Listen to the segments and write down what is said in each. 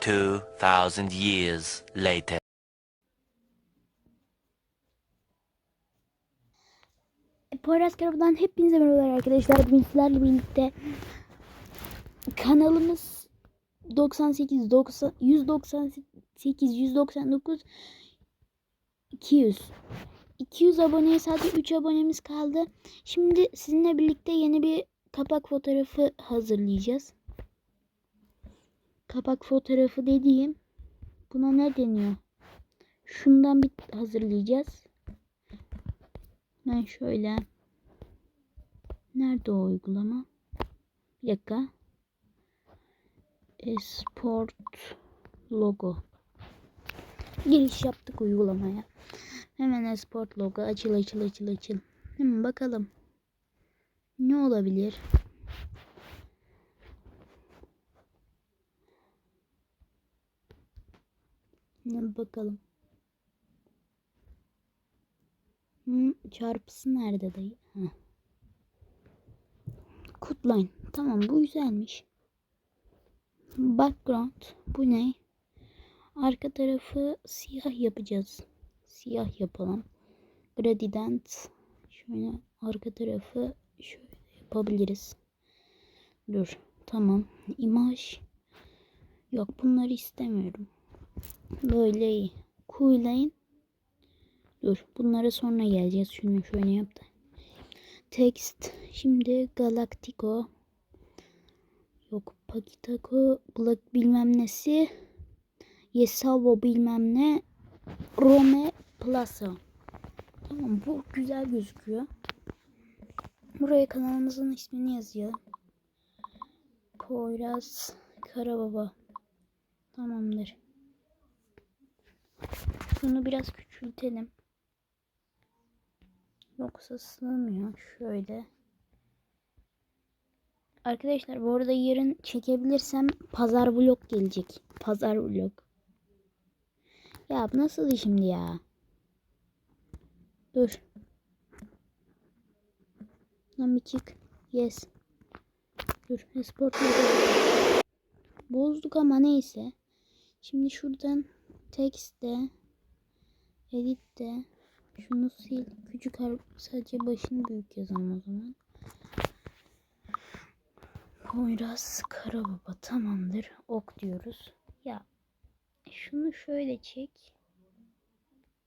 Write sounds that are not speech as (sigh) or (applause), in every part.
2,000 years later. Poyraz Karabu'dan hepinize merhabalar arkadaşlar. Bugün sizlerle birlikte kanalımız 98, 90, 198, 199, 200. 200 aboneye sadece 3 abonemiz kaldı. Şimdi sizinle birlikte yeni bir kapak fotoğrafı hazırlayacağız. Kapak fotoğrafı dediğim buna ne deniyor? Şundan bir hazırlayacağız. Ben şöyle. Nerede o uygulama? Bir dakika. Esport logo. Giriş yaptık uygulamaya. Hemen esport logo açıl açıl açıl açıl. Hemen bakalım. Ne olabilir? Bakalım. Hı, çarpısı nerede dayı? Heh. Tamam bu güzelmiş. Background. Bu ne? Arka tarafı siyah yapacağız. Siyah yapalım. Gradient. Şöyle arka tarafı şöyle yapabiliriz. Dur. Tamam. İmaj. Yok bunları istemiyorum. Böyle iyi. Kuylayın. Dur. Bunlara sonra geleceğiz. Şunu şöyle yap da. Text. Şimdi Galactico. Yok. Pakitaco. Black bilmem nesi. Yesalvo bilmem ne. Rome Plaza. Tamam bu güzel gözüküyor. Buraya kanalımızın ismini yazıyor. Poyraz Karababa. Tamamdır. Şunu biraz küçültelim. Yoksa sığmıyor. Şöyle. Arkadaşlar bu arada yarın çekebilirsem pazar vlog gelecek. Pazar vlog. Ya nasıl şimdi ya? Dur. Lan bir çık. Yes. Dur. Esport Bozduk ama neyse. Şimdi şuradan text'te edit'te şunu sil. Küçük harf sadece başını büyük yazalım o zaman. Poyraz Karababa tamamdır. Ok diyoruz. Ya şunu şöyle çek.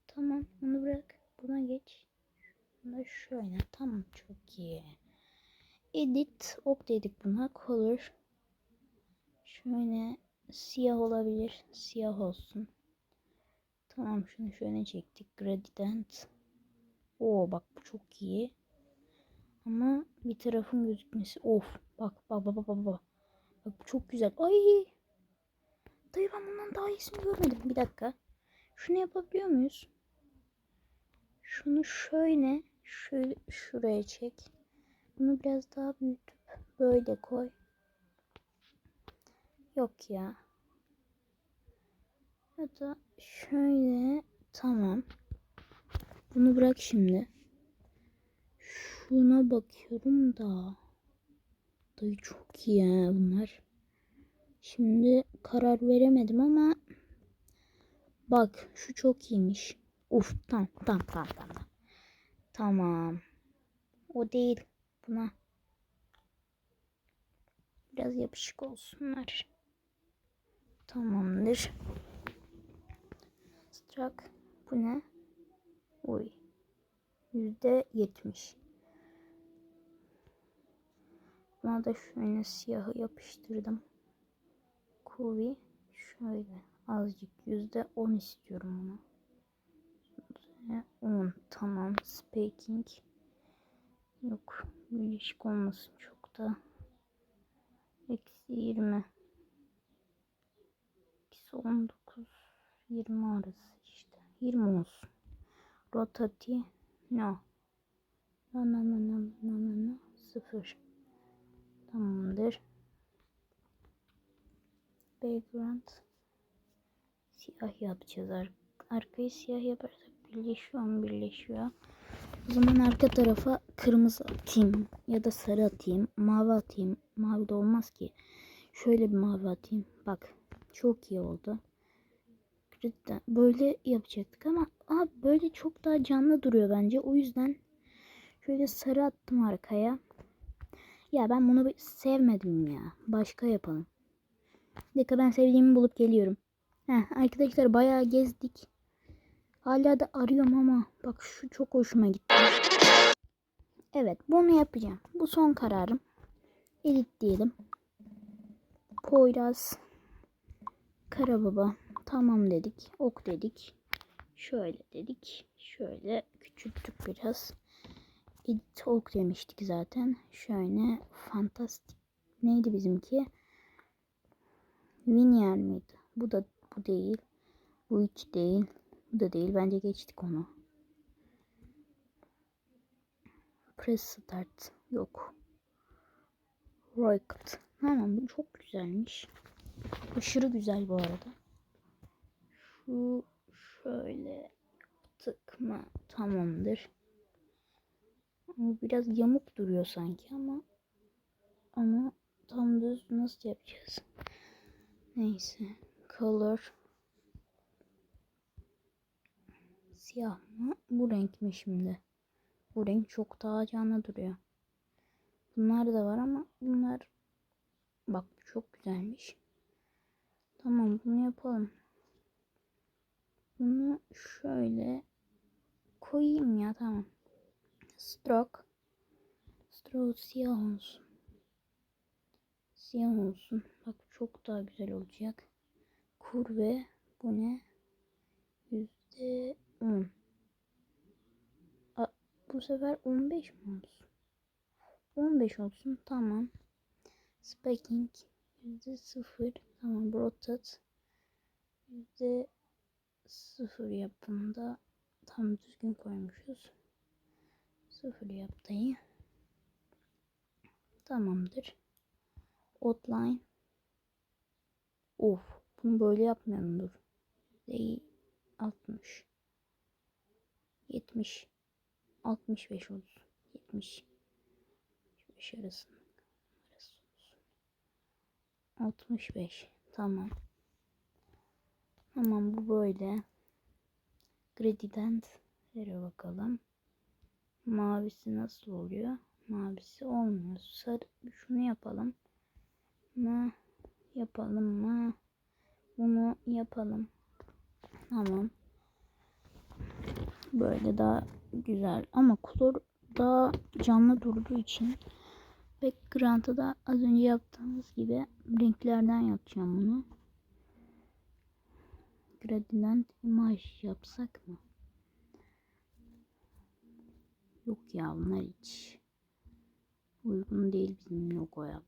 Tamam onu bırak. Buna geç. Şunu şöyle. Tamam çok iyi. Edit ok dedik buna. Color. Şöyle siyah olabilir. Siyah olsun. Tamam şunu şöyle çektik. Gradient. Oo bak bu çok iyi. Ama bir tarafın gözükmesi. Of. Bak bak bak bak bak. Bak bu çok güzel. Ay. Dayı ben bundan daha iyisini görmedim. Bir dakika. Şunu yapabiliyor muyuz? Şunu şöyle şöyle şuraya çek. Bunu biraz daha büyütüp böyle koy. Yok ya. Ya da şöyle tamam. Bunu bırak şimdi. Şuna bakıyorum da. Dayı çok iyi ya bunlar. Şimdi karar veremedim ama bak şu çok iyiymiş. Uf tamam tamam tamam tamam. Tamam. O değil. Buna biraz yapışık olsunlar. Tamamdır. Strak. Bu ne? Uy. Yüzde yetmiş. Buna da şöyle siyahı yapıştırdım. Kuvi şöyle azıcık yüzde on istiyorum. Yüzde on tamam. Speaking yok. Birleşik olmasın çok da. Eksi yirmi. Eksi on dokuz. Yirmi arası işte. Yirmi olsun. Rotati no. No no no no no no no. Sıfır. Tamamdır. Background siyah yapacağız. Ar arkayı siyah yaparsak birleşiyor mu? Birleşiyor. O zaman arka tarafa kırmızı atayım ya da sarı atayım. Mavi atayım. Mavi de olmaz ki. Şöyle bir mavi atayım. Bak. Çok iyi oldu. Cidden böyle yapacaktık ama abi böyle çok daha canlı duruyor bence. O yüzden şöyle sarı attım arkaya. Ya ben bunu sevmedim ya. Başka yapalım. Bir dakika ben sevdiğimi bulup geliyorum. Heh, arkadaşlar bayağı gezdik. Hala da arıyorum ama bak şu çok hoşuma gitti. Evet bunu yapacağım. Bu son kararım. Edit diyelim. Poyraz. Karababa. Tamam dedik. Ok dedik. Şöyle dedik. Şöyle küçülttük biraz. Edit ok demiştik zaten. Şöyle fantastik. Neydi bizimki? Vinier miydi? Bu da bu değil. Bu hiç değil. Bu da değil. Bence geçtik onu. Press start. Yok. Rocket. Tamam bu çok güzelmiş. Aşırı güzel bu arada. Şu şöyle tıkma tamamdır. Bu biraz yamuk duruyor sanki ama ama tam düz nasıl yapacağız? Neyse. Color siyah mı? Bu renk mi şimdi? Bu renk çok daha canlı duruyor. Bunlar da var ama bunlar bak çok güzelmiş. Tamam bunu yapalım. Bunu şöyle koyayım ya tamam. Stroke. Stroke siyah olsun. Siyah olsun. Bak çok daha güzel olacak. Kurve bu ne? Yüzde on. Bu sefer 15 mi olsun? 15 olsun tamam. Spacking yüzde sıfır. Tamam rotate yüzde sıfır yapımda tam düzgün koymuşuz. Sıfır yap dayı. Tamamdır. Outline. Of. Bunu böyle yapmayalım dur. Değil. 60. 70. 65 olsun. 70. 75 arasında. Arası olsun. 65. Tamam. Tamam bu böyle. Gradient. Nereye bakalım. Mavisi nasıl oluyor? Mavisi olmuyor. Sarı şunu yapalım mı? Yapalım mı? Bunu yapalım. Tamam. Böyle daha güzel. Ama kolor daha canlı durduğu için background'ı da az önce yaptığımız gibi renklerden yapacağım bunu. Gradient imaj yapsak mı? Yok ya bunlar hiç uygun değil bizim logoya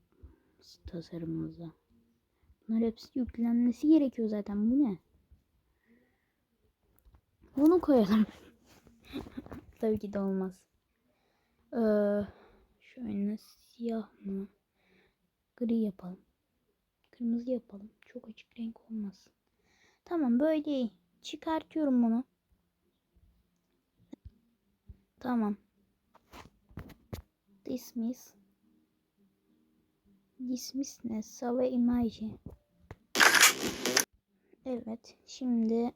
tasarımımıza. Bunlar hepsi yüklenmesi gerekiyor zaten. Bu ne? Bunu koyalım. (laughs) Tabii ki de olmaz. Ee, şöyle siyah mı? Gri yapalım. Kırmızı yapalım. Çok açık renk olmasın. Tamam böyle iyi. Çıkartıyorum bunu. Tamam. Dismiss. Dismiss ne? Save imajı. Evet. Şimdi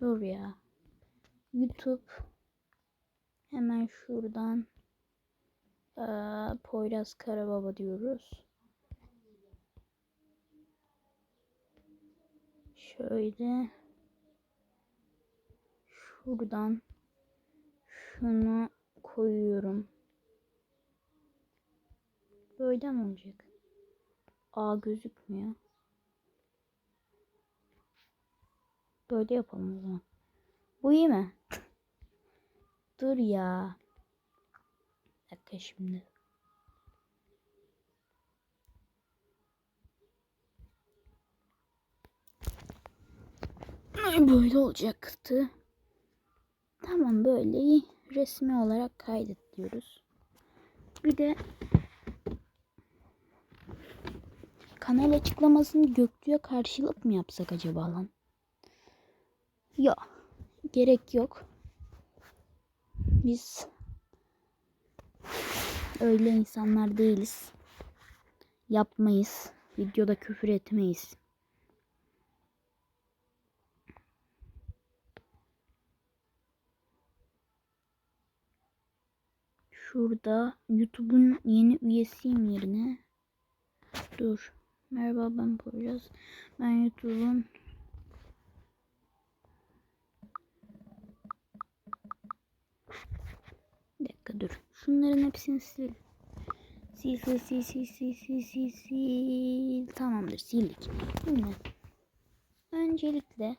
dur ya. YouTube hemen şuradan ee, Poyraz Karababa diyoruz. Şöyle şuradan şunu koyuyorum. Böyle mi olacak? A gözükmüyor. Böyle yapalım o zaman. Bu iyi mi? Dur ya. Bir dakika şimdi. Böyle olacaktı. Tamam böyle. Resmi olarak kaydet diyoruz. Bir de kanal açıklamasını Göktürk'e karşılık mı yapsak acaba lan? Yok. Gerek yok. Biz öyle insanlar değiliz. Yapmayız. Videoda küfür etmeyiz. Şurada YouTube'un yeni üyesiyim yerine. Dur. Merhaba ben Poyraz. Ben YouTube'un dakika dur. Şunların hepsini sil. Sil sil sil sil sil sil sil sil. Tamamdır sildik. Şimdi öncelikle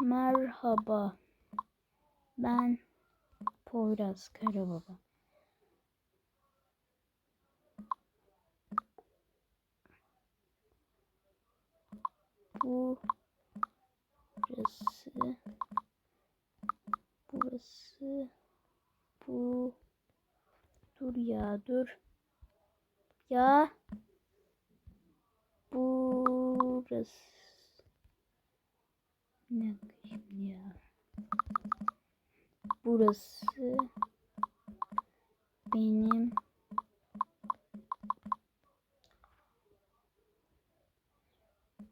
merhaba. Ben Poyraz Karababa. Bu burası burası bu. Dur ya dur. Ya. Burası. Ne ya burası benim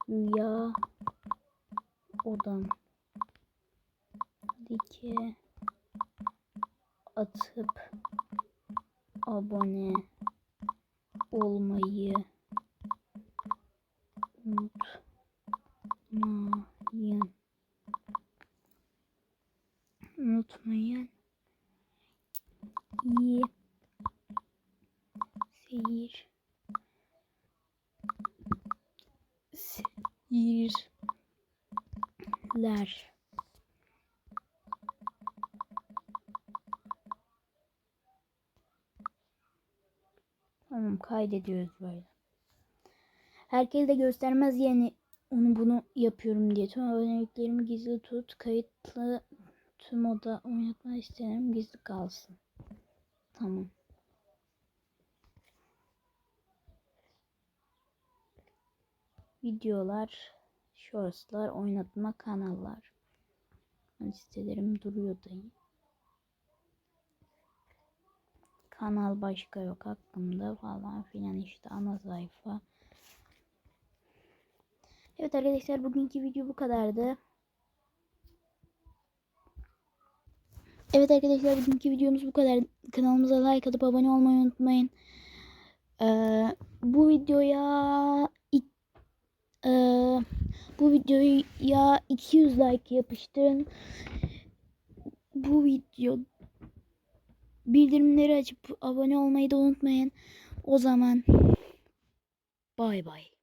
rüya odam like atıp abone olmayı unutmayın. Unutmayın. İyi seyir seyirler. Tamam kaydediyoruz böyle. Herkes de göstermez yani onu bunu yapıyorum diye. Tüm aboneliklerimi gizli tut. Kayıtlı tüm oda oynatma isterim gizli kalsın. Tamam. Videolar, shortslar, oynatma kanallar. Listelerim duruyor da. Kanal başka yok aklımda falan filan işte ana sayfa. Evet arkadaşlar bugünkü video bu kadardı. Evet arkadaşlar bugünkü videomuz bu kadar. Kanalımıza like atıp abone olmayı unutmayın. Ee, bu videoya ee, bu videoya 200 like yapıştırın. Bu video bildirimleri açıp abone olmayı da unutmayın. O zaman bay bay.